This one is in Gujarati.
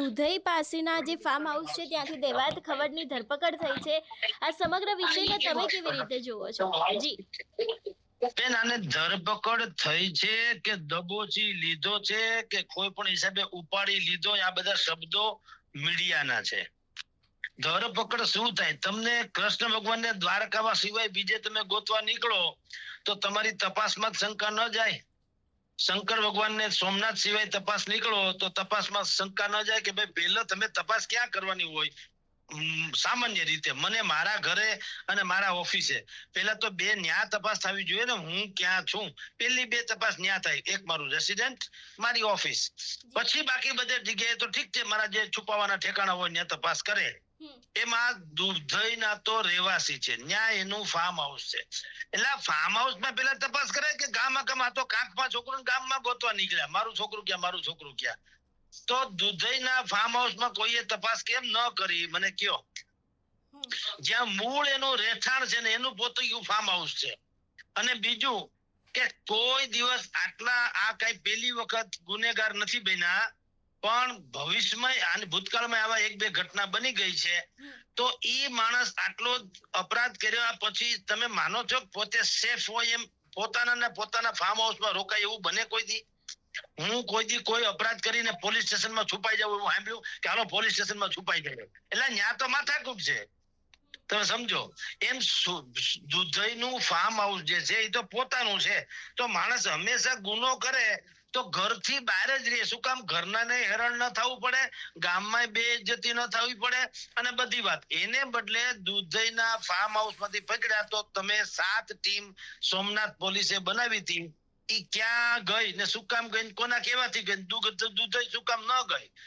દુધઈ પાસેના જે ફાર્મ હાઉસ છે, ત્યાંથી દેવાત ખવડની ધરપકડ થઈ છે. આ સમગ્ર વિષયને તમે કેવી રીતે જુઓ છો? જી. બેન, આને ધરપકડ થઈ છે કે દબોચી લીધો છે કે કોઈ પણ હિસાબે ઉપાડી લીધો આ બધા શબ્દો મીડિયાના છે. ધરપકડ શું થાય? તમને કૃષ્ણ ભગવાનને દ્વારકામાં સિવાય બીજે તમે ગોતવા નીકળો તો તમારી તપાસમાં શંકા ન જાય? શંકર ભગવાનને સોમનાથ સિવાય તપાસ નીકળો, તો તપાસમાં શંકા ન જાય કે ભાઈ પહેલા તમે તપાસ ક્યાં કરવાની હોય? સામાન્ય રીતે મને મારા ઘરે અને મારા ઓફિસે. પેલા તો બે ન્યા તપાસ થવી જોઈએ ને, હું ક્યાં છું? પેલી બે તપાસ ન્યા થાય, એક મારું રેસિડેન્ટ મારી ઓફિસ. પછી બાકી બધે જગ્યાએ તો ઠીક છે, મારા જે છુપાવાના ઠેકાણા હોય, ત્યાં તપાસ કરે. એમાં દુધઈના તો રહેવાસી છે. ન્યા એનું ફાર્મ હાઉસ છે. એટલે ફાર્મ હાઉસમાં પેલા તપાસ કરે કે ગામ આખમાં તો કાંકમાં છોકરું ગામમાં ગોતવા નીકળ્યા. મારું છોકરું ક્યાં, મારું છોકરું ક્યાં? તો દુધઈના ફાર્મ હાઉસમાં કોઈએ તપાસ કેમ ન કરી? મને કયો. જ્યાં મૂળ એનું રહેઠાણ છે ને એનું પોતું ફાર્મ હાઉસ છે. અને બીજું કે કોઈ દિવસ આટલા, આ કઈ પેલી વખત ગુનેગાર નથી બન્યા પણ ભવિષ્યમાં અને ભૂતકાળમાં આવા એક બે ઘટના બની ગઈ છે. તો એ માણસ આટલો અપરાધ કર્યા પછી તમે માનો છો પોતે સેફ હોય એમ પોતાના પોતાના ફાર્મ હાઉસમાં રોકાય એવું બને કોઈ દી? હું કોઈ દી કોઈ અપરાધ કરીને પોલીસ સ્ટેશનમાં છુપાઈ જાઉં એવું સાંભળ્યું કે હાલો પોલીસ સ્ટેશનમાં છુપાઈ જાય એટલે ન્યા તો માથાકૂટ છે. તમે સમજો, એમ દુધઈનું ફાર્મ હાઉસ જે છે એ તો પોતાનું છે. તો માણસ હંમેશા ગુનો કરે તો ઘરથી બહાર જ રહે. શું કામ? ઘરના ને હેરાન ન થવું પડે, ગામમાં બે જતી ન થવી પડે અને બધી વાત. એને બદલે દુધઈના ફાર્મ હાઉસમાંથી પકડ્યા તો તમે સાત ટીમ સોમનાથ પોલીસે બનાવી હતી. ઈ ક્યાં ગઈ ને શું કામ ગઈ કોના કેવાથી ગઈ? દુધ દુધઈ શું કામ ન ગઈ?